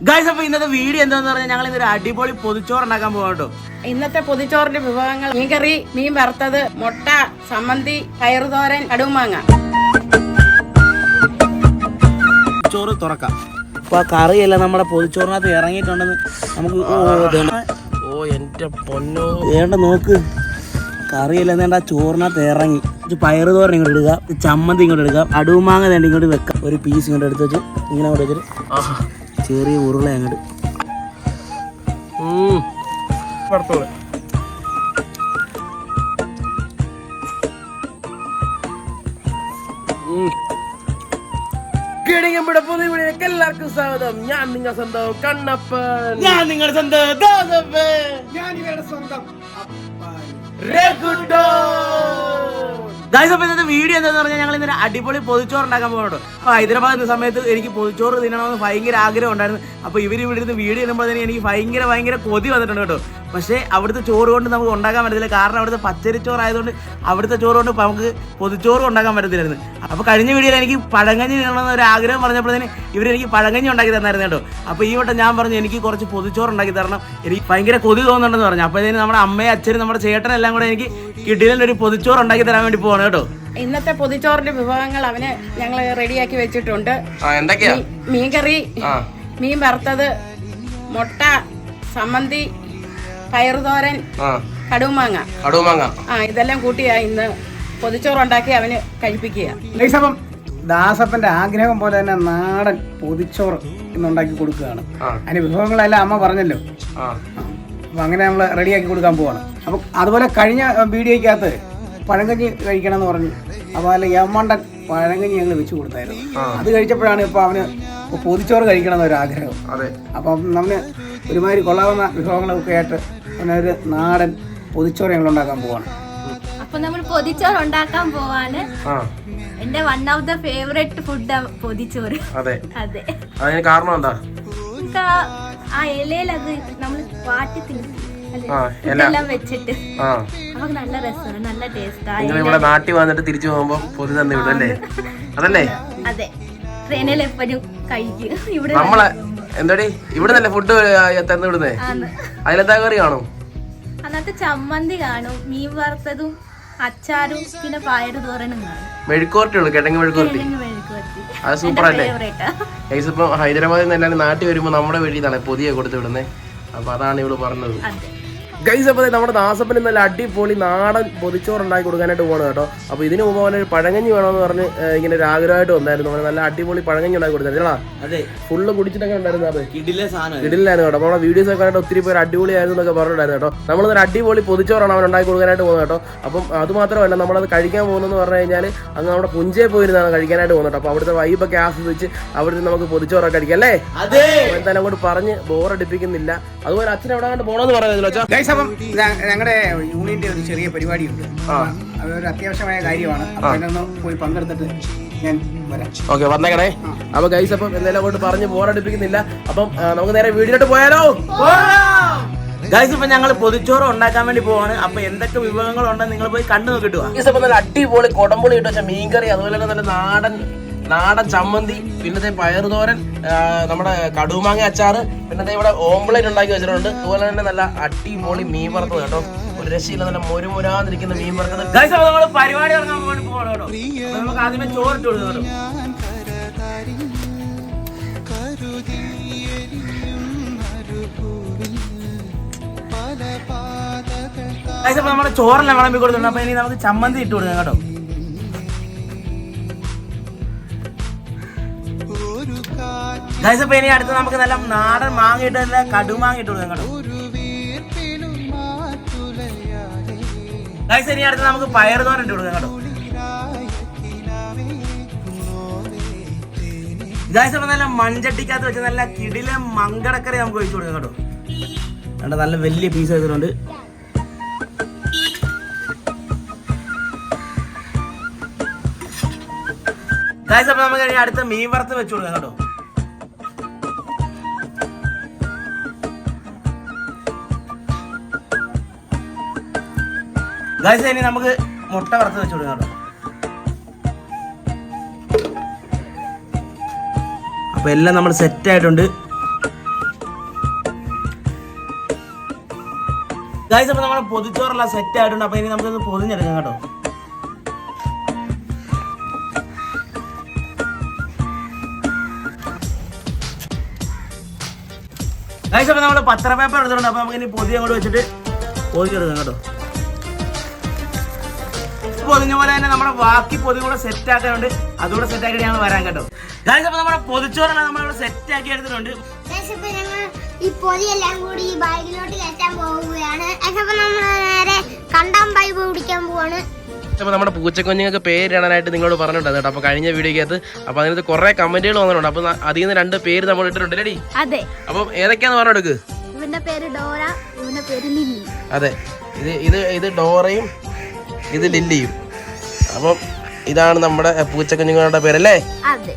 Guys അപ്പൊ ഇന്നത്തെ video എന്താന്ന് പറഞ്ഞാൽ ഞങ്ങൾ ഇന്നൊരു അടിപൊളി പൊതിച്ചോറ് ഉണ്ടാക്കാൻ പോകട്ടോ കേട്ടോ ഇന്നത്തെ പൊതിച്ചോറിന്റെ വിഭവങ്ങൾ മീൻകറി മീൻ വറുത്തത് മുട്ട സമ്മന്തി പയറുതോരൻ കടുമാങ്ങ ചോറ് തുറക്കാം. അപ്പൊ ആ കറിയെല്ലാം നമ്മുടെ പൊതിച്ചോറിനകത്ത് ഇറങ്ങിയിട്ടുണ്ടെന്ന് നമുക്ക് ഓ എന്റെ പൊന്നോ. വേണ്ട നോക്ക്. കറിയെല്ലാം വേണ്ട ആ ചോറിനകത്ത് ഇറങ്ങി. പയറ് തോരൻ ഇങ്ങോട്ട് ഇടുക ചമ്മന്തി ഇങ്ങോട്ട് എടുക്കുക അടുമാങ്ങ തേണ്ട ഇങ്ങോട്ട് വെക്കാം. ഒരു പീസ് ഇങ്ങോട്ട് എടുത്ത് വെച്ച് ഇങ്ങനെ അങ്ങോട്ട് വെച്ചിട്ട്. ചെറിയ ഉരുള അങ്ങോട്ട് പുതിയ എല്ലാവർക്കും സ്വാഗതം. ഞാൻ നിങ്ങൾ സ്വന്തം കണ്ണപ്പൻ. ഞാൻ നിങ്ങളുടെ സ്വന്തം ദോസഫ്. രഘുട്ടോ. Guys, അപ്പൊ ഇന്നത്തെ വീഡിയോ എന്താന്ന് പറഞ്ഞാൽ ഞങ്ങൾ ഇന്നൊരു അടിപൊളി പൊതിച്ചോറ് ഉണ്ടാക്കാൻ പോകുന്നുണ്ട് അപ്പൊ ഹൈദരാബാദ് എന്ന സമയത്ത് എനിക്ക് പൊതിച്ചോറ് തിന്നണമെന്ന് ഭയങ്കര ആഗ്രഹം ഉണ്ടായിരുന്നു. അപ്പൊ ഇവർ ഇവിടെ ഇരുന്ന് വീഡിയോ ചെയ്യുമ്പോൾ തന്നെ എനിക്ക് ഭയങ്കര ഭയങ്കര കൊതി വന്നിട്ടുണ്ട് കേട്ടോ. പക്ഷേ അവിടുത്തെ ചോറ് കൊണ്ട് നമുക്ക് ഉണ്ടാക്കാൻ പറ്റത്തില്ല. കാരണം അവിടുത്തെ പച്ചരിച്ചോറ് ആയതുകൊണ്ട് അവിടുത്തെ ചോറ് കൊണ്ട് നമുക്ക് പൊതിച്ചോറ് ഉണ്ടാക്കാൻ പറ്റത്തില്ലായിരുന്നു. അപ്പൊ കഴിഞ്ഞ വീഡിയോയിൽ എനിക്ക് പഴങ്കഞ്ഞി തിന്നണമെന്ന് ഒരു ആഗ്രഹം പറഞ്ഞപ്പോഴത്തേന് ഇവരെനിക്ക് പഴങ്കഞ്ഞി ഉണ്ടാക്കി തന്നായിരുന്നു കേട്ടോ. അപ്പൊ ഈ വട്ടം ഞാൻ പറഞ്ഞു എനിക്ക് കുറച്ച് പൊതിച്ചോറ് ഉണ്ടാക്കി തരണം. എനിക്ക് ഭയങ്കര കൊതി തോന്നുന്നുണ്ടെന്ന് പറഞ്ഞു. അപ്പൊ ഇതിന് നമ്മുടെ അമ്മയും അച്ഛനും നമ്മുടെ ചേട്ടനെല്ലാം കൂടെ എനിക്ക് കിഡിലൊരു പൊതിച്ചോറ് ഉണ്ടാക്കി തരാൻ വേണ്ടി പോവാണ്. കേട്ടോ. ഇന്നത്തെ പൊതിച്ചോറിന്റെ വിഭവങ്ങൾ അവന് ഞങ്ങൾ റെഡിയാക്കി വെച്ചിട്ടുണ്ട്. എന്തൊക്കെയാ? മീൻകറി മീൻ വറുത്തത് മുട്ട സമ്മന്തി പയറുതോരൻ കടുമാങ്ങ കടുമാങ്ങ ആ ഇതെല്ലാം കൂട്ടിയാ ഇന്ന് പൊതിച്ചോറുണ്ടാക്കി അവന് കഴിപ്പിക്കുക. ദാസപ്പന്റെ ആഗ്രഹം പോലെ തന്നെ നാടൻ പൊതിച്ചോറ് ഇന്നുണ്ടാക്കി കൊടുക്കുകയാണ്. അതിന് വിഭവങ്ങളെല്ലാം അമ്മ പറഞ്ഞല്ലോ. അപ്പൊ അങ്ങനെ നമ്മൾ റെഡിയാക്കി കൊടുക്കാൻ പോവാണ്. അപ്പൊ അതുപോലെ കഴിഞ്ഞ വീഡിയോയ്ക്കകത്ത് പഴങ്കഞ്ഞി കഴിക്കണം എന്ന് പറഞ്ഞു. അപ്പോൾ അല്ല യമണ്ടൻ പഴങ്കഞ്ഞി ഞങ്ങൾ വെച്ച് കൊടുത്തായിരുന്നു. അത് കഴിച്ചപ്പോഴാണ് ഇപ്പോൾ അവന് ഇപ്പൊ പൊതിച്ചോറ് കഴിക്കണം എന്നൊരു ആഗ്രഹം. അതെ. അപ്പം നമ്മൾ ഒരുമാതിരി കൊള്ളാവുന്ന വിഭവങ്ങളൊക്കെ ആയിട്ട് പിന്നെ ഒരു നാടൻ പൊതിച്ചോറ് ഞങ്ങൾ ഉണ്ടാക്കാൻ പോവാണ്. അപ്പൊ നമ്മൾ പൊതിച്ചോറ് ഉണ്ടാക്കാൻ പോവാണ്. എന്റെ one of the favourite food പൊതിച്ചോറ്. അതെ. അതെ. അതിന് കാരണം എന്താ? ആ- ആ ഇലയിൽ അത് നമ്മൾ വാട്ടി തിന്നും നിങ്ങൾ ഇവിടെ നാട്ടിൽ വന്നിട്ട് തിരിച്ചു പോകുമ്പോ പൊതി തന്നെ വിടും അല്ലേ? അതല്ലേ? ഇവിടെ നമ്മളെ എന്താടി? ഇവിടെ നല്ല ഫുഡ് തന്നു വിടുന്നേ? അതിലെന്താ കറി കാണും? അന്നത്തെ ചമ്മന്തി കാണും മീൻ വറുത്തതും അച്ചാറും പിന്നെ പയറ് തോരനും മെഴുക്കോർട്ടി ഉള്ളു കിഴങ്ങ് മെഴുക്കോർട്ടി കിഴങ്ങ് മെഴുക്ക് വരട്ടി. അത് സൂപ്പർ എന്റെ അല്ലേ ഫേവറേറ്റാ ഗൈസ് ഇപ്പം ഹൈദരാബാദിൽ നിന്ന് എല്ലാവരും നാട്ടിൽ വരുമ്പോൾ നമ്മുടെ വഴിയിലാണ് പൊതിയെ കൊടുത്ത് വിടുന്നത് അപ്പൊ അതാണ് ഇവൾ പറഞ്ഞത്. ഗൈസ് അപ്പോൾ നമ്മുടെ ദാസപ്പന് നല്ല അടിപൊളി നാടൻ പൊതിച്ചോറ് ഉണ്ടാക്കി കൊടുക്കാനായിട്ട് പോകണം കേട്ടോ. അപ്പോൾ ഇതിന് മുമ്പ് അവനൊരു പഴങ്ങഞ്ഞി വേണമെന്ന് പറഞ്ഞ് ഇങ്ങനെ ഒരു ആഗ്രഹമായിട്ട് വന്നായിരുന്നു. അവന് നല്ല അടിപൊളി പഴങ്ങഞ്ഞി ഉണ്ടാക്കി കൊടുത്തായിരുന്നു. അതെ. ഫുള്ള് കുടിച്ചിട്ടൊക്കെ ഉണ്ടായിരുന്നു അത്. ഇടില്ലായിരുന്നു കേട്ടോ. നമ്മുടെ വീഡിയോസ് ഒക്കെ കണ്ടിട്ട് ഒത്തിരി പേര് അടിപൊളിയായിരുന്നു എന്നൊക്കെ പറഞ്ഞിട്ടുണ്ടായിരുന്നു കേട്ടോ. നമ്മളൊരു അടിപൊളി പൊതിച്ചോറാണ് അവൻ ഉണ്ടാക്കി കൊടുക്കാനായിട്ട് പോകുന്നത് കേട്ടോ. അപ്പം അത് മാത്രമല്ല നമ്മളത് കഴിക്കാൻ പോകുന്നതെന്ന് പറഞ്ഞു കഴിഞ്ഞാൽ അങ്ങ് നമ്മുടെ പുഞ്ചയെ പോയിരുന്നാണ് കഴിക്കാനായിട്ട് പോകുന്നത് കേട്ടോ. അപ്പോൾ അവിടുത്തെ വൈബൊക്കെ ആസ്വദിച്ച് അവിടുന്ന് നമുക്ക് പൊതിച്ചോറൊക്കെ അടിക്കാം അല്ലേ? എന്തായാലും അങ്ങോട്ട് പറഞ്ഞ് ബോറടിപ്പിക്കുന്നില്ല അതുപോലെ അച്ഛൻ എവിടെ കണ്ട് പോകണമെന്ന് പറയുന്നല്ലോ അപ്പം ഞങ്ങളുടെ യൂണിയന്റെ ഒരു ചെറിയ പരിപാടിയുണ്ട്. അതൊരു അത്യാവശ്യമായ കാര്യമാണ്. അപ്പം അതിനൊന്ന് പോയി പങ്കെടുത്തിട്ട് ഞാൻ വരാം. ഓക്കെ വന്നേക്കണേ. അപ്പൊ ഗൈസ് അപ്പം എന്തെല്ലാം അങ്ങോട്ട് പറഞ്ഞ് ബോറടിപ്പിക്കുന്നില്ല അപ്പം നമുക്ക് നേരെ വീടിനോട്ട് പോയാലോ? ഗൈസ് ഇപ്പൊ ഞങ്ങൾ പൊതിച്ചോറ് ഉണ്ടാക്കാൻ വേണ്ടി പോവാണ്. അപ്പൊ എന്തൊക്കെ വിഭവങ്ങളുണ്ടെന്ന് നിങ്ങൾ പോയി കണ്ടു നോക്കിട്ട് വാ ഗൈസ് ഇപ്പൊ നല്ല അടിപൊളി കൊടംപൊളി ഇട്ട് വെച്ച മീൻകറി അതുപോലെ തന്നെ നല്ല നാടൻ നാടൻ ചമ്മന്തി പിന്നത്തെ പയറുതോരൻ നമ്മുടെ കടുമാങ്ങ അച്ചാറ് പിന്നത്തെ ഇവിടെ ഓംപ്ലേറ്റ് ഉണ്ടാക്കി വെച്ചിട്ടുണ്ട്. അതുപോലെ തന്നെ നല്ല അടിപൊളി മീൻ വറുത്തത് കേട്ടോ. ഒരു രക്ഷയില്ല നല്ല മുരുമുരാന്നിരിക്കുന്ന മീൻ വറുത്തത്. നമ്മൾ പരിപാടി നമുക്ക് ആദ്യമേ ചോറിട്ട് നമ്മുടെ ചോറെല്ലാം വിളമ്പി കൊടുത്തിട്ടുണ്ട്. അപ്പൊ ഇനി നമുക്ക് ചമ്മന്തി ഇട്ട് കൊടുക്കാം കേട്ടോ. ഗൈസ് അപ്പൊ ഇനി അടുത്ത് നമുക്ക് നല്ല നാടൻ മാങ്ങ ഇട്ട് നല്ല കടുമാങ്ങ ഇട്ട് കൊടുക്കാം ഗൈസ് ഇനി അടുത്ത് നമുക്ക് പയർ തോരൻ ഇട്ട് കൊടുക്കാം ഗൈസ് അപ്പൊ നല്ല മൺചട്ടിക്കകത്ത് വെച്ച് നല്ല കിടിലെ മങ്കടക്കറി നമുക്ക് ഒഴിച്ചു കൊടുക്കാം കേട്ടോ. കണ്ടോ നല്ല വലിയ പീസ് വെച്ചിട്ടുണ്ട് ഗൈസ് അപ്പൊ നമുക്ക് അടുത്ത മീൻ വറുത്ത് വെച്ചു കൊടുക്കാം കേട്ടോ. ഗൈസ് ഇനി നമുക്ക് മുട്ട വറുത്ത് വെച്ച് കൊടുക്കാം അപ്പോൾ എല്ലാം നമ്മൾ സെറ്റ് ആയിട്ടുണ്ട്. ഗൈസ് അപ്പൊ നമ്മുടെ പൊതിച്ചോറെല്ലാം സെറ്റ് ആയിട്ടുണ്ട്. അപ്പോൾ ഇനി നമുക്ക് പൊതിഞ്ഞെടുക്കാം കേട്ടോ. ഗൈസ് അപ്പൊ നമ്മൾ പത്ര പേപ്പർ എടുത്തിട്ടുണ്ട്. അപ്പോൾ നമുക്ക് ഇനി പൊതി അങ്ങോട്ട് വെച്ചിട്ട് പൊതിഞ്ഞെടുക്കാം കേട്ടോ. പൊതിഞ്ഞ പോലെ തന്നെ നമ്മുടെ ബാക്കി പൊതി കൂടെ സെറ്റ് ആക്കാനുണ്ട്. അതുകൂടെ സെറ്റ് ആക്കിയിട്ട് ഞങ്ങൾ വരാൻ കേട്ടോ. ഗായ്സ് അപ്പൊ നമ്മുടെ പൊതിച്ചോറാണ് നമ്മളിവിടെ സെറ്റ് ആക്കി എടുത്തിട്ടുണ്ട്. ഈ പൊതിയെല്ലാം കൂടി ഈ ബാഗിലോട്ട് കയറ്റാൻ പോവുകയാണ്. അപ്പൊ നമ്മൾ നേരെ കണ്ടാം പൈപ്പ് പിടിക്കാൻ പോവാണ്. അപ്പോൾ നമ്മുടെ പൂച്ചക്കുഞ്ഞുങ്ങൾക്ക് പേരിടാനായിട്ട് നിങ്ങളോട് പറഞ്ഞിട്ടുണ്ട് കേട്ടോ. അപ്പോൾ കഴിഞ്ഞ വീഡിയോക്കകത്ത് അപ്പോൾ അതിനകത്ത് കുറേ കമന്റുകൾ വന്നിട്ടുണ്ട്. അപ്പോൾ അതിൽ നിന്ന് രണ്ട് പേര് നമ്മൾ ഇട്ടിട്ടുണ്ട്. അല്ലേ അതെ. അപ്പം ഏതൊക്കെയാന്ന് പറഞ്ഞെടുക്ക്? ഇവന്റെ പേര് ഡോറ ഇവന്റെ പേര് ലില്ലി. അതെ. ഇത് ഇത് ഇത് ഡോറയും ഇത് ലില്ലിയും അപ്പം ഇതാണ് നമ്മുടെ പൂച്ചക്കുഞ്ഞുങ്ങളുടെ പേരല്ലേ? അതെ.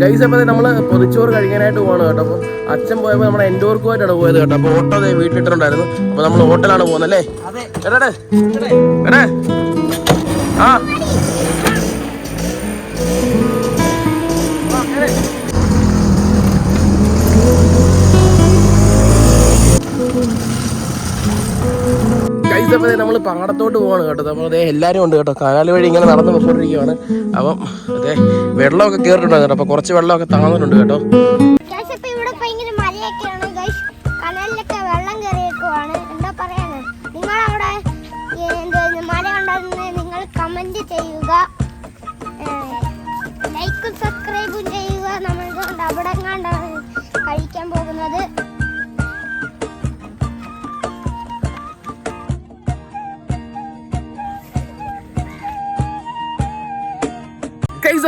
ഗൈസ് അപ്പോൾ നമ്മൾ പൊതിച്ചോറ് കഴിക്കാനായിട്ട് പോകണം കേട്ടോ. അപ്പോൾ അച്ഛൻ പോയപ്പോൾ നമ്മുടെ എൻഡോർക്കുമായിട്ടാണ് പോയത് കേട്ടോ. അപ്പോൾ ഓട്ടോ ദേ വീട്ടിലിട്ടിട്ടുണ്ടായിരുന്നു. അപ്പോൾ നമ്മൾ ഹോട്ടലാണ് പോകുന്നത് അല്ലേ എടേ. എടേ. ആ. ഗൈസ് നമ്മൾ പാടത്തോട്ട് പോവാണ് കേട്ടോ. നമ്മൾ അതേ എല്ലാവരും ഉണ്ട് കേട്ടോ. കാലാലി വഴി ഇങ്ങനെ നടന്ന് പോയിക്കൊണ്ടിരിക്കുകയാണ് അപ്പം അതെ വെള്ളമൊക്കെ കയറിയിട്ടുണ്ട് കേട്ടോ. അപ്പോൾ കുറച്ച് വെള്ളമൊക്കെ താങ്ങുന്നുണ്ട് കേട്ടോ. കമന്റ് ചെയ്യുക. സബ്സ്ക്രൈബും ചെയ്യുക. നമ്മൾ അവിടെ കഴിക്കാൻ പോകുന്നത്.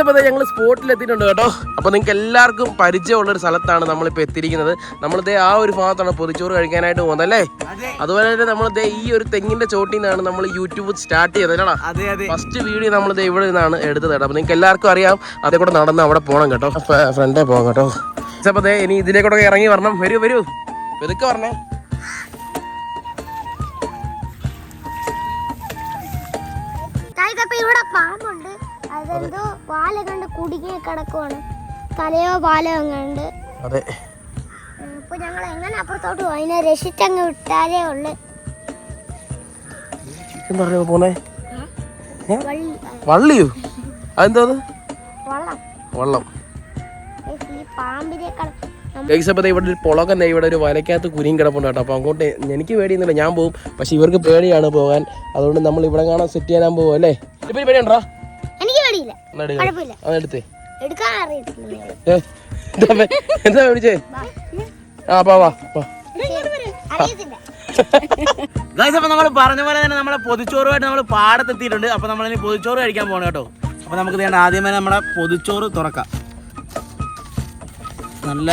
അപ്പോൾ ഞങ്ങൾ സ്പോട്ടിൽ എത്തിയിട്ടുണ്ട് കേട്ടോ. അപ്പോൾ നിങ്ങൾക്ക് എല്ലാവർക്കും പരിചയമുള്ള ഒരു സ്ഥലത്താണ് നമ്മളിപ്പോൾ എത്തിയിരിക്കുന്നത്. നമ്മളിതേ ആ ഒരു ഭാഗത്താണ് പൊതിച്ചോറ് കഴിക്കാനായിട്ട് പോകുന്നത് അല്ലേ? അതുപോലെ തന്നെ നമ്മളിതേ ഈ ഒരു തെങ്ങിന്റെ ചോട്ടിൽ നിന്നാണ് നമ്മൾ യൂട്യൂബ് സ്റ്റാർട്ട് ചെയ്തത് കേട്ടോ. അതെ അതെ. ഫസ്റ്റ് വീഡിയോ നമ്മളിത് ഇവിടെ നിന്നാണ് എടുത്തത് കേട്ടോ. അപ്പോൾ നിങ്ങൾക്ക് എല്ലാവർക്കും അറിയാം അതേ കൂടെ നടന്ന് അവിടെ പോകണം കേട്ടോ. ഫ്രണ്ടേ പോകാം കേട്ടോ. അപ്പോൾ ദേ ഇനി ഇതിലേക്കൂടെ ഇറങ്ങി വരണം. വരൂ വരൂ. പെതുക്കെ പറഞ്ഞേ ഇവിടെ പാമ്പുണ്ട്. അതെന്തോ വാല കണ്ട് കുടുങ്ങി കിടക്കുവാണ്. തലയോ പാലോ എങ്ങാണ്ട് അതെ. അപ്പൊ ഞങ്ങൾ എങ്ങനെ അപ്പുറത്തോട്ട് പോകും അതിനെ രക്ഷിച്ചങ്ങ് വിട്ടാലേ ഉള്ളു. എന്താ പോണേ വള്ളിയോ? അതെന്താ അത്? വള്ളം. വള്ളം. ഗൈസ്, ഈ പാമ്പിനെ കട- നമ്മ- ഗൈസ് അപ്പോൾ ഇവിടെ ഒരു പുളകന്നെ ഇവിടെ ഒരു വലക്കകത്ത് കുരിയും കിടപ്പുണ്ട് കേട്ടോ. അപ്പോൾ അങ്ങോട്ട് എനിക്ക് പേടിയൊന്നുമില്ല. ഞാൻ പോകും പക്ഷെ ഇവർക്ക് പേടിയാണ് പോകാൻ. അതുകൊണ്ട് നമ്മൾ ഇവിടെ കാണാൻ സെറ്റ് ചെയ്യാൻ പോകും അല്ലേ? പേടിയുണ്ടോ? ഏ, എന്താ ആ വാ വാ അറിയത്തില്ല. ഗൈസ് അപ്പൊ നമ്മൾ പറഞ്ഞ പോലെ തന്നെ നമ്മളെ പൊതിച്ചോറുമായിട്ട് നമ്മൾ പാടത്തെത്തിയിട്ടുണ്ട്. അപ്പൊ നമ്മൾ ഇനി പൊതിച്ചോറ് കഴിക്കാൻ പോകണം കേട്ടോ. അപ്പൊ നമുക്ക് വേണ്ട ആദ്യമേ നമ്മളെ പൊതിച്ചോറ് തുറക്കാം. നല്ല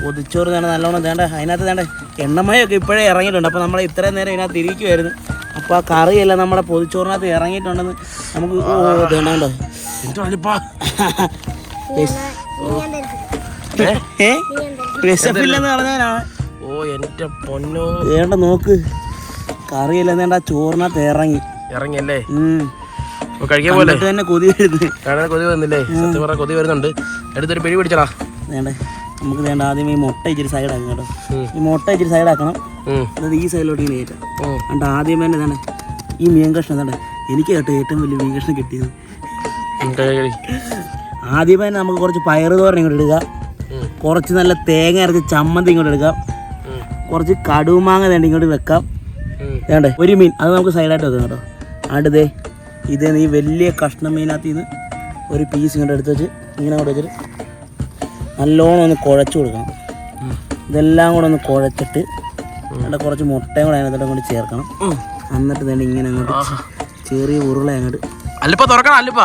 പൊതിച്ചോറ് തന്നെ നല്ലോണം തേണ്ട അതിനകത്ത് തേണ്ട എണ്ണമയൊക്കെ ഇപ്പോഴേ ഇറങ്ങിയിട്ടുണ്ട്. അപ്പോൾ നമ്മൾ ഇത്രയും നേരം ഇതിനകത്ത് ഇരിക്കുമായിരുന്നു അപ്പോൾ ആ കറിയെല്ലാം നമ്മുടെ പൊതിച്ചോറിനകത്ത് ഇറങ്ങിയിട്ടുണ്ടെന്ന് നമുക്ക് ഓ ഓ എന്റെ പൊന്നോ. വേണ്ട നോക്ക്. കറിയെല്ലാം വേണ്ട ചോറിനകത്ത് ഇറങ്ങി ഇറങ്ങിയല്ലേ? കഴിക്കാൻ പോലെ തന്നെ കൊതി വരുന്നത് കാണാൻ കൊതി വരുന്നില്ലേ സത്യം കൊതി വരുന്നുണ്ട്. എടുത്തൊരു പിടിച്ചടാ. വേണ്ടേ? നമുക്ക് വേണ്ട ആദ്യം ഈ മുട്ട ഇച്ചിരി സൈഡാക്കണം കേട്ടോ. ഈ മുട്ട ഇച്ചിരി സൈഡാക്കണം. ആക്കണം എന്നിട്ട് ഈ സൈഡിലോട്ട് ഇങ്ങനെ കയറ്റാം. ആദ്യം തന്നെ ഈ മീൻ കഷ്ണം തന്നെ എനിക്ക് കേട്ടോ ഏറ്റവും വലിയ മീൻ കഷ്ണം കിട്ടിയത്. ഉം, കഴി, കഴി. ആദ്യം തന്നെ നമുക്ക് കുറച്ച് പയറ് തോരൻ ഇങ്ങോട്ട് ഇടുക. കുറച്ച് നല്ല തേങ്ങ അരച്ച് ചമ്മന്തി ഇങ്ങോട്ട് എടുക്കാം. കുറച്ച് കടുമാങ്ങ തേണ്ട ഇങ്ങോട്ട് വെക്കാം. വേണ്ടേ ഒരു മീൻ. അത് നമുക്ക് സൈഡായിട്ട് വെക്കാം കേട്ടോ. അടുത്തേ ഇതേ ഈ വലിയ കഷ്ണം മീനകത്ത് നിന്ന് ഒരു പീസ് ഇങ്ങോട്ട് എടുത്ത് വെച്ച് ഇങ്ങനെ അങ്ങോട്ട് വെച്ചിട്ട് നല്ലോണം ഒന്ന് കുഴച്ച് കൊടുക്കണം. ഇതെല്ലാം കൂടെ ഒന്ന് കുഴച്ചിട്ട് അവിടെ കുറച്ച് മുട്ടയും കൂടെ അതിനകത്തോട്ട് അങ്ങോട്ട് ചേർക്കണം. എന്നിട്ട് തന്നെ ഇങ്ങനെ അങ്ങോട്ട് ചെറിയ ഉരുള അങ്ങോട്ട് അല്ലിപ്പ തുറക്കണം അല്ലിപ്പ.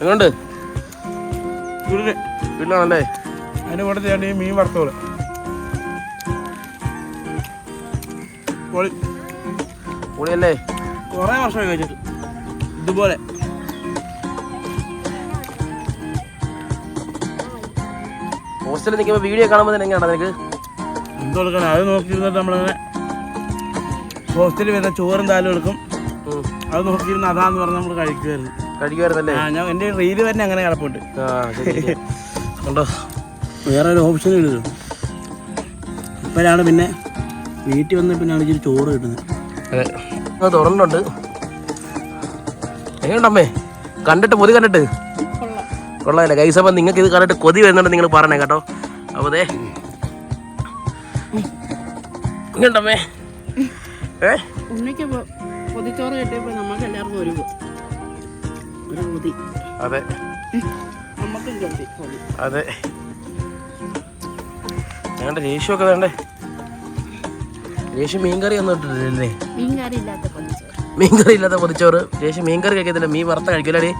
എങ്ങോണ്ട് വീട്ടിലാണല്ലേ? അതിന്റെ കൂടെ ഞാൻ ഈ മീൻ വറുത്തോളെ. പൊളി. പൊളിയല്ലേ? കുറേ വർഷമായി കഴിച്ചിട്ട്. ഇതുപോലെ. ഹോസ്റ്റലിൽ നിൽക്കുമ്പോൾ വീഡിയോ കാണുമ്പോൾ തന്നെ എങ്ങനെയാണ് നിനക്ക്? എന്ത് കൊടുക്കണം? അത് നോക്കിയിരുന്നിട്ട് നമ്മളിങ്ങനെ ഹോസ്റ്റലിൽ വരുന്ന ചോറും താലും എടുക്കും. അത് നോക്കിയിരുന്ന അതാന്ന് പറഞ്ഞ് നമ്മൾ കഴിക്കുമായിരുന്നു കഴിക്കുമായിരുന്നല്ലേ ആ ഞാൻ എന്റെ റീൽ തന്നെ അങ്ങനെ കിടപ്പുണ്ട്. കണ്ടോ? വേറെ ഒരു ഓപ്ഷൻ ഇടുന്നു ഇപ്പോഴാണ് പിന്നെ വീട്ടിൽ വന്ന് പിന്നെയാണ് ഇച്ചിരി ചോറ് കിട്ടുന്നത്. അതെ. തുറന്നിട്ടുണ്ട്. എങ്ങനെയുണ്ടമ്മേ കണ്ടിട്ട് പൊതി കണ്ടിട്ട്? കൊള്ളാമല്ലേ കൈസ അപ്പം നിങ്ങൾക്ക് ഇത് കണ്ടിട്ട് കൊതി വരുന്നുണ്ട് നിങ്ങൾ പറഞ്ഞേ കേട്ടോ. അപ്പോൾ അതെ എങ്ങനെയുണ്ടമ്മേ ഏ ഉണ്ണിക്ക് പൊ- പൊതിച്ചോറ് കിട്ടിയപ്പോൾ നമുക്ക് എല്ലാവർക്കും ഒരു പൊ- ഒരു പൊതി. അതെ. നമുക്കും അതെ. ഞങ്ങളുടെ ഒക്കെ വേണ്ടേ? രേഷു മീൻകറി ഒന്നും ഇട്ടിട്ടില്ലേ? മീൻകറി ഇല്ലാത്ത പൊതിച്ചോറ്. മീൻകറി ഇല്ലാത്ത പൊതിച്ചോറ്? രേഷു മീൻകറി കഴിക്കത്തില്ല. മീൻ വറുത്ത കഴിക്കില്ലേ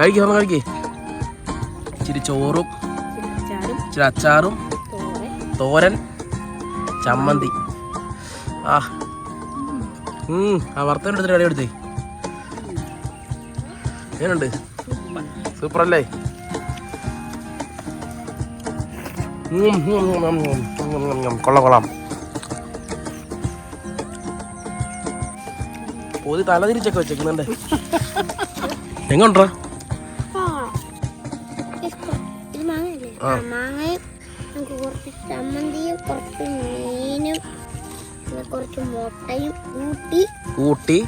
കഴിക്കും നമ്മൾ കഴിക്കേ. ഇച്ചിരി ചോറും ചാരും ഇച്ചിരി അച്ചാറും തോരൻ ചമ്മന്തി. ആ ആ വറുത്തൻ എടുത്തിട്ട് കടി എടുത്തേ എങ്ങനുണ്ട് സൂപ്പർ അല്ലേ കൊള്ളാം കൊള്ളാം പോതി തല തിരിച്ചൊക്കെ വെച്ചേക്കുന്നുണ്ട് എങ്ങോട്ടാ മാങ്ങയും കുറച്ച് ചമ്മന്തിയും കുറച്ച് മീനും കുറച്ച് കൂട്ടി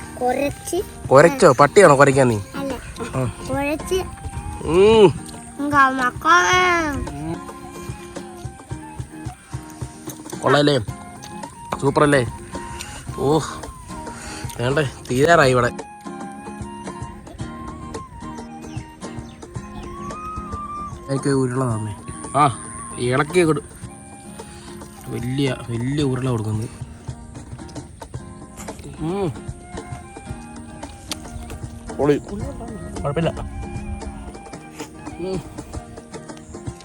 കുരച്ചോ പട്ടിയാണോ കൊരക്കാൻ നീ? കൊള്ളല്ലേ? സൂപ്പറല്ലേ? ഓ വേണ്ടേ തീരാറായി ഇവിടെ. എനിക്ക് ഉരുള തന്നെ ആ ഇളക്കി കൊടു വലിയ വലിയ ഉരുള കൊടുക്കുന്നത്. പൊളി. കുഴപ്പമില്ല.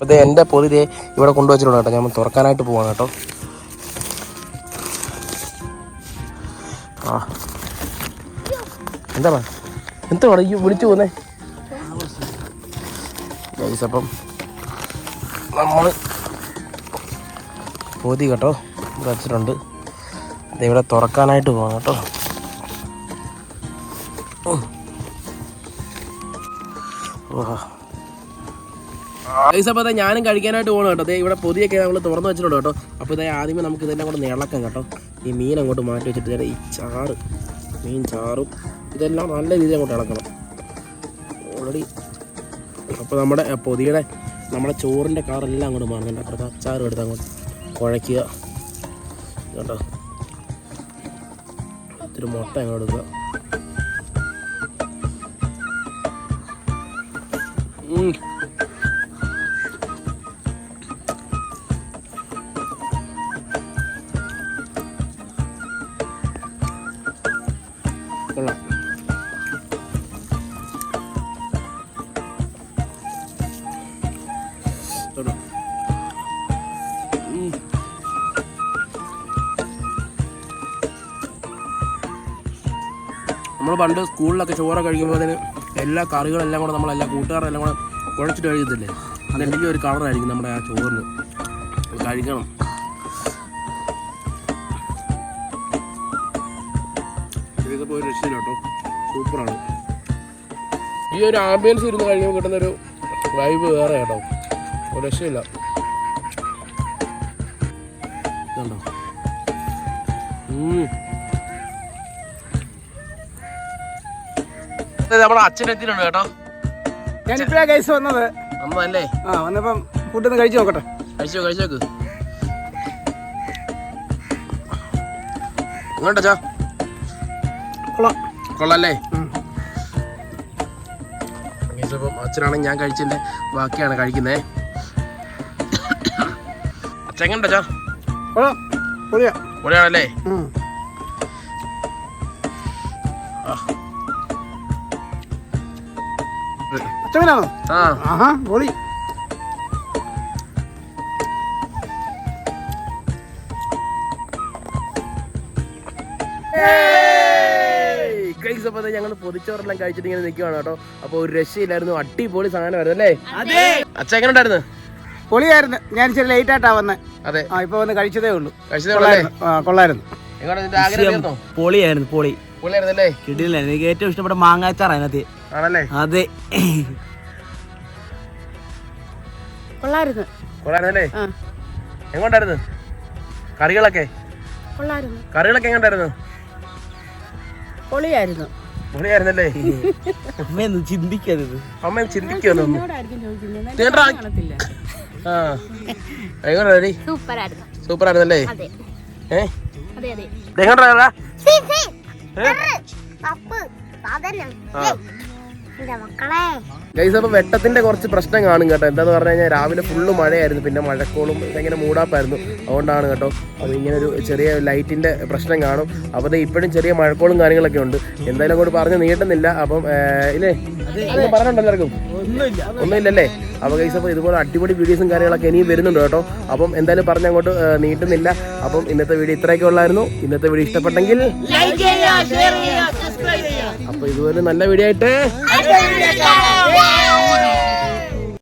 ദേ എന്റെ പൊതി ദേ ഇവിടെ കൊണ്ടുവച്ചിട്ടുണ്ട് കേട്ടോ. ഞാൻ തുറക്കാനായിട്ട് പോവാണ് കേട്ടോ. ആ. എന്താ എന്താ ഈ വിളിച്ചു പോന്നേ? ഗൈസ് അപ്പം നമ്മൾ പൊതി കേട്ടോ വച്ചിട്ടുണ്ട്. ഇവിടെ തുറക്കാനായിട്ട് പോകാം കേട്ടോ. ഓഹോ ഞാനും കഴിക്കാനായിട്ട് പോകണം കേട്ടോ. ഇവിടെ പൊതിയൊക്കെ നമ്മൾ തുറന്നു വെച്ചിട്ടുണ്ട് കേട്ടോ. അപ്പോൾ ഇതായി ആദ്യമേ നമുക്ക് ഇതെല്ലാം കൂടെ നിളക്കാം കേട്ടോ. ഈ മീൻ അങ്ങോട്ട് മാറ്റി വെച്ചിട്ട് ഈ ചാറ് മീൻ ചാറും ഇതെല്ലാം നല്ല രീതിയിൽ അങ്ങോട്ട് ഇളക്കണം. ഓൾറെഡി അപ്പോൾ നമ്മുടെ പൊതിയുടെ നമ്മുടെ ചോറിന്റെ കളറെല്ലാം അങ്ങോട്ട് മാറുന്നുണ്ട്. അപ്പുറത്ത് അച്ചാറും എടുത്ത് അങ്ങോട്ട് കുഴയ്ക്കുക. കേട്ടോ ഇത്തിരി മുട്ട അങ്ങ് കൊടുക്കുക Mm. പണ്ട് സ്കൂളിലൊക്കെ ചോറ് കഴിക്കുമ്പോൾ അതിന് എല്ലാ കറികളെല്ലാം കൂടെ നമ്മളെല്ലാം കൂട്ടുകാരെല്ലാം കൂടെ കുഴച്ചിട്ട് കഴിക്കത്തില്ലേ? അതെന്തെങ്കിലും ഒരു കളറായിരിക്കും നമ്മുടെ ആ ചോറിന്. കഴിക്കണം. ഇതൊക്കെ പോയി രക്ഷയില്ല കേട്ടോ. സൂപ്പറാണ്. ഈ ഒരു ആംബിയൻസ് ഇരുന്ന് കഴിയുമ്പോൾ കിട്ടുന്നൊരു വൈബ് വേറെ കേട്ടോ. ഒരു രക്ഷയില്ല. ഇതുണ്ടോ? നമ്മുടെ അച്ഛൻ എത്തിയിട്ടുണ്ട് കേട്ടോ? ഞാനിപ്പോഴാ കേസ് വന്നത്. അമ്മല്ലേ ആ വന്നപ്പം ഫുഡൊന്ന് കഴിച്ചു നോക്കട്ടെ. കഴിച്ചോ കഴിച്ചോക്ക് ഇങ്ങോട്ടാ ചാ. കൊള്ളാം. കൊള്ളാല്ലേ? അപ്പം അച്ഛനാണെങ്കിൽ ഞാൻ കഴിച്ചതിന്റെ ബാക്കിയാണ് കഴിക്കുന്നേ. അച്ഛൻ കണ്ടോ ചാ. കൊള്ളാം. പൊളിയാ. പൊളിയാണല്ലേ? ആ. ആഹാ പൊളി. കഴിച്ചപ്പോൾ ഞങ്ങൾ പൊതിച്ചോറെല്ലാം കഴിച്ചിട്ട് ഇങ്ങനെ നിൽക്കുവാണ് കേട്ടോ. അപ്പോൾ ഒരു രക്ഷയില്ലായിരുന്നു. അടിപൊളി സാധനമായിരുന്നു അല്ലേ? അതെ. അച്ഛൻ എങ്ങനെ ഉണ്ടായിരുന്നു? പൊളിയായിരുന്നു. ഞാൻ ഇച്ചിരി ലേറ്റ് ആയിട്ടാ വന്നത് അതെ. ആ ഇപ്പൊ വന്ന് കഴിച്ചതേ ഉള്ളൂ. കഴിച്ചതേ കൊള്ളായിരുന്നു. പൊളിയായിരുന്നു പൊളി. പൊളിയായിരുന്നു അല്ലേ? കിടിലായിരുന്നു എനിക്ക് ഏറ്റവും ഇഷ്ടപ്പെട്ട മാങ്ങാച്ചാറാണ് അതിനകത്ത്. ആണല്ലേ? അതെ. കൊള്ളായിരുന്നു. കൊള്ളായിരുന്നല്ലേ? എങ്ങോട്ടായിരുന്നു? കറികളൊക്കെ? കൊള്ളായിരുന്നു. കറികളൊക്കെ എങ്ങോട്ടായിരുന്നു? പൊളിയായിരുന്നു. പൊളിയായിരുന്നല്ലേ? അമ്മയൊന്നും ചിന്തിക്കരുത്. അമ്മ ചിന്തിക്കൊന്നും ആ. എങ്ങോട്ടായി സൂപ്പർ ആയിരുന്നല്ലേ ഏ? എങ്ങോട്ടാ ഏ? ഗൈസ് അപ്പൊ വെട്ടത്തിന്റെ കുറച്ച് പ്രശ്നം കാണും കേട്ടോ. എന്താന്ന് പറഞ്ഞു കഴിഞ്ഞാൽ രാവിലെ ഫുള്ള് മഴയായിരുന്നു. പിന്നെ മഴക്കോളും ഇതെങ്ങനെ മൂടാപ്പായിരുന്നു അതുകൊണ്ടാണ് കേട്ടോ. അപ്പോൾ ഇങ്ങനെ ഒരു ചെറിയ ലൈറ്റിന്റെ പ്രശ്നം കാണും. അപ്പൊ അത് ഇപ്പോഴും ചെറിയ മഴക്കോളും കാര്യങ്ങളൊക്കെ ഉണ്ട്. എന്തായാലും അങ്ങോട്ട് പറഞ്ഞു നീട്ടുന്നില്ല. അപ്പം ഇല്ലേ? പറഞ്ഞിട്ടുണ്ടോ എല്ലാവർക്കും? ഒന്നുമില്ല. ഒന്നുമില്ലല്ലേ? അപ്പോൾ ഗൈസ് അപ്പോൾ ഇതുപോലെ അടിപൊളി വീഡിയോസും കാര്യങ്ങളൊക്കെ ഇനിയും വരുന്നുണ്ട് കേട്ടോ. അപ്പം എന്തായാലും പറഞ്ഞ് അങ്ങോട്ട് നീട്ടുന്നില്ല. അപ്പം ഇന്നത്തെ വീഡിയോ ഇത്രയൊക്കെ ഉള്ളായിരുന്നു. ഇന്നത്തെ വീഡിയോ ഇഷ്ടപ്പെട്ടെങ്കിൽ അപ്പോൾ ഇതുപോലെ നല്ല വീഡിയോ ആയിട്ട്.